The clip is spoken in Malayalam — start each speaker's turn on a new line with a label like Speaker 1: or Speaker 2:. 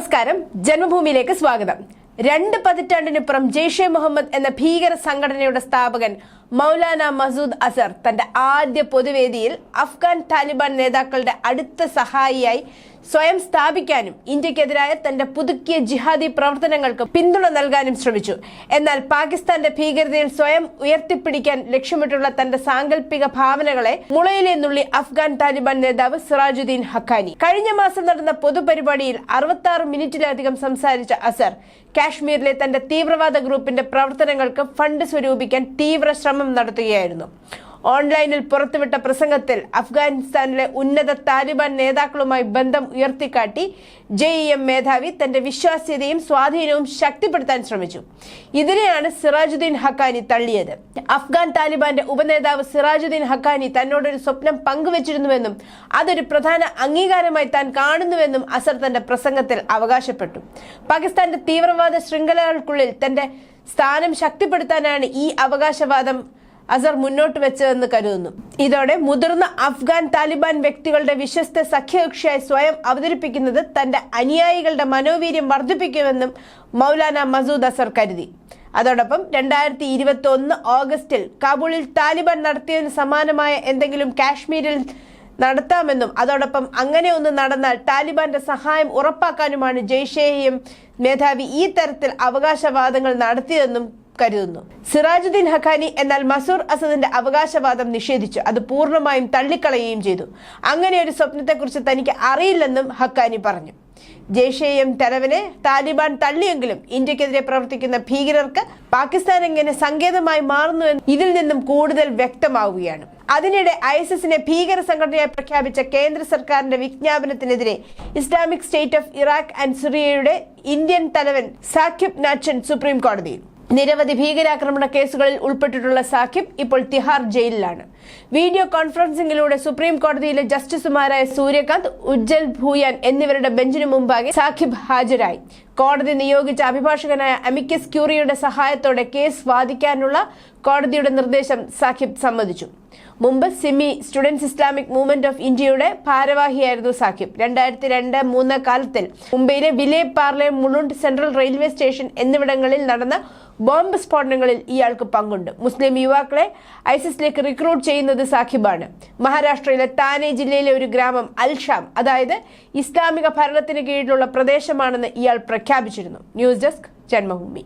Speaker 1: നമസ്കാരം. ജന്മഭൂമിയിലേക്ക് സ്വാഗതം. രണ്ട് പതിറ്റാണ്ടിനിപ്പുറം ജെയ്ഷെ മുഹമ്മദ് എന്ന ഭീകര സംഘടനയുടെ സ്ഥാപകൻ മൗലാന മസൂദ് അസർ തന്റെ ആദ്യ പൊതുവേദിയിൽ അഫ്ഗാൻ താലിബാൻ നേതാക്കളുടെ അടുത്ത സഹായിയായി സ്വയം സ്ഥാപിക്കാനും ഇന്ത്യക്കെതിരായ തന്റെ പുതുക്കിയ ജിഹാദി പ്രവർത്തനങ്ങൾക്ക് പിന്തുണ നൽകാനും ശ്രമിച്ചു. എന്നാൽ പാകിസ്ഥാന്റെ ഭീകരതയിൽ സ്വയം ഉയർത്തിപ്പിടിക്കാൻ ലക്ഷ്യമിട്ടുള്ള തന്റെ സാങ്കല്പിക ഭാവനകളെ മുളയിലെ നുള്ളി അഫ്ഗാൻ താലിബാൻ നേതാവ് സിറാജുദ്ദീൻ ഹക്കാനി കഴിഞ്ഞ മാസം നടന്ന പൊതുപരിപാടിയിൽ അറുപത്തി ആറ് മിനിറ്റിലധികം സംസാരിച്ച അസർ കാശ്മീരിലെ തന്റെ തീവ്രവാദ ഗ്രൂപ്പിന്റെ പ്രവർത്തനങ്ങൾക്ക് ഫണ്ട് സ്വരൂപിക്കാൻ തീവ്ര ശ്രമം നടത്തുകയായിരുന്നു. ഓൺലൈനിൽ പുറത്തുവിട്ട പ്രസംഗത്തിൽ അഫ്ഗാനിസ്ഥാനിലെ ഉന്നത താലിബാൻ നേതാക്കളുമായി ബന്ധം ഉയർത്തിക്കാട്ടി ജെ ഇ എം മേധാവി തന്റെ വിശ്വാസ്യതയും സ്വാധീനവും ശക്തിപ്പെടുത്താൻ ശ്രമിച്ചു. ഇതിനെയാണ് സിറാജുദ്ദീൻ ഹക്കാനി തള്ളിയത്. അഫ്ഗാൻ താലിബാന്റെ ഉപനേതാവ് സിറാജുദ്ദീൻ ഹക്കാനി തന്നോടൊരു സ്വപ്നം പങ്കുവച്ചിരുന്നുവെന്നും അതൊരു പ്രധാന അംഗീകാരമായി താൻ കാണുന്നുവെന്നും അസർ തന്റെ പ്രസംഗത്തിൽ അവകാശപ്പെട്ടു. പാകിസ്ഥാന്റെ തീവ്രവാദ ശൃംഖലകൾക്കുള്ളിൽ തന്റെ സ്ഥാനം ശക്തിപ്പെടുത്താനാണ് ഈ അവകാശവാദം അസർ മുന്നോട്ട് വെച്ചതെന്ന് കരുതുന്നു. ഇതോടെ മുതിർന്ന അഫ്ഗാൻ താലിബാൻ വ്യക്തികളുടെ വിശ്വസ്ത സഖ്യകക്ഷിയായി സ്വയം അവതരിപ്പിക്കുന്നത് തന്റെ അനുയായികളുടെ മനോവീര്യം വർദ്ധിപ്പിക്കുമെന്നും മൗലാന മസൂദ് അസർ കരുതി. അതോടൊപ്പം രണ്ടായിരത്തി ഇരുപത്തി ഒന്ന് ഓഗസ്റ്റിൽ കാബൂളിൽ താലിബാൻ നടത്തിയതിന് സമാനമായ എന്തെങ്കിലും കാശ്മീരിൽ നടത്താമെന്നും അതോടൊപ്പം അങ്ങനെ ഒന്ന് നടന്നാൽ താലിബാന്റെ സഹായം ഉറപ്പാക്കാനുമാണ് ജയ്ഷെയും മേധാവി ഈ തരത്തിൽ അവകാശവാദങ്ങൾ നടത്തിയതെന്നും കരുതുന്നു. സിറാജുദ്ദീൻ ഹഖാനി എന്നാൽ മസൂർ അസദിന്റെ അവകാശവാദം നിഷേധിച്ചു. അത് പൂർണമായും തള്ളിക്കളയുകയും ചെയ്തു. അങ്ങനെ ഒരു സ്വപ്നത്തെക്കുറിച്ച് തനിക്ക് അറിയില്ലെന്നും ഹക്കാനി പറഞ്ഞു. ജയ്ഷെയും തലവനെ താലിബാൻ തള്ളിയെങ്കിലും ഇന്ത്യക്കെതിരെ പ്രവർത്തിക്കുന്ന ഭീകരർക്ക് പാകിസ്ഥാൻ എങ്ങനെ സങ്കേതമായി മാറുന്നു ഇതിൽ നിന്നും കൂടുതൽ വ്യക്തമാവുകയാണ്. അതിനിടെ ഐസിസിനെ ഭീകര സംഘടനയായി പ്രഖ്യാപിച്ച കേന്ദ്ര സർക്കാരിന്റെ വിജ്ഞാപനത്തിനെതിരെ Islamic State of Iraq and സിറിയയുടെ ഇന്ത്യൻ തലവൻ സാഖിബ് നാച്ചൻ സുപ്രീം കോടതിയിൽ. നിരവധി ഭീകരാക്രമണ കേസുകളിൽ ഉൾപ്പെട്ടിട്ടുള്ള സാഖിബ് ഇപ്പോൾ തിഹാർ ജയിലിലാണ്. വീഡിയോ കോൺഫറൻസിംഗിലൂടെ സുപ്രീം കോടതിയിലെ ജസ്റ്റിസുമാരായ സൂര്യകാന്ത് ഉജ്ജൽ ഭൂയാൻ എന്നിവരുടെ ബെഞ്ചിനു മുമ്പാകെ സാഖിബ് ഹാജരായി. കോടതി നിയോഗിച്ച അഭിഭാഷകനായ അമിക്കസ് ക്യൂറിയുടെ സഹായത്തോടെ കേസ് വാദിക്കാനുള്ള കോടതിയുടെ നിർദ്ദേശം സാഖിബ് സമ്മതിച്ചു. മുമ്പ് SIMI students Islamic movement of ഇന്ത്യയുടെ ഭാരവാഹിയായിരുന്നു സാഖിബ്. രണ്ടായിരത്തി രണ്ട് മൂന്ന് കാലത്തിൽ മുംബൈയിലെ Vile Parle Mulund central railway station എന്നിവിടങ്ങളിൽ നടന്ന ബോംബ് സ്ഫോടനങ്ങളിൽ ഇയാൾക്ക് പങ്കുണ്ട്. മുസ്ലിം യുവാക്കളെ ഐസിസിലേക്ക് റിക്രൂട്ട് ചെയ്യുന്നത് സാഖിബാണ്. മഹാരാഷ്ട്രയിലെ താനെ ജില്ലയിലെ ഒരു ഗ്രാമം അൽഷാം അതായത് ഇസ്ലാമിക ഭരണത്തിന് കീഴിലുള്ള പ്രദേശമാണെന്ന് ഇയാൾ പ്രഖ്യാപിച്ചിരുന്നു. News desk Janmabhumi.